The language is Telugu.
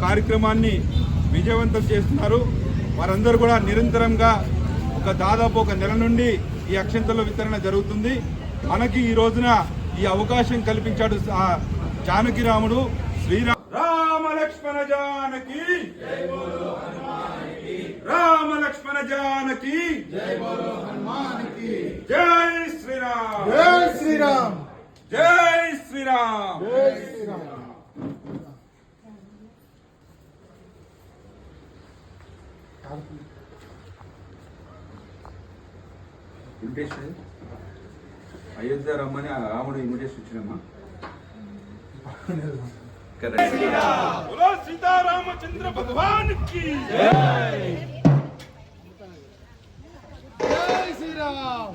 కార్యక్రమాన్ని విజయవంతం చేస్తున్నారు. వారందరూ కూడా నిరంతరంగా ఒక దాదాపు ఒక నెల నుండి ఈ అక్షంతల వితరణ జరుగుతుంది. మనకి ఈ రోజున ఈ అవకాశం కల్పించాడు జానకి రాముడు శ్రీరామ్. రామ లక్ష్మణ జానకి. రామ లక్ష్మణ జానకి. జై శ్రీరామ్. జై శ్రీరామ్. జై శ్రీరామ్. జై శ్రీరామ్. ఇన్విటేషన్ అయోధ్య రమ్మని రాముడు ఇన్విటేషన్ ఇచ్చినమ్మా సీతారామచంద్ర భగవాన్ జై శ్రీరామ్.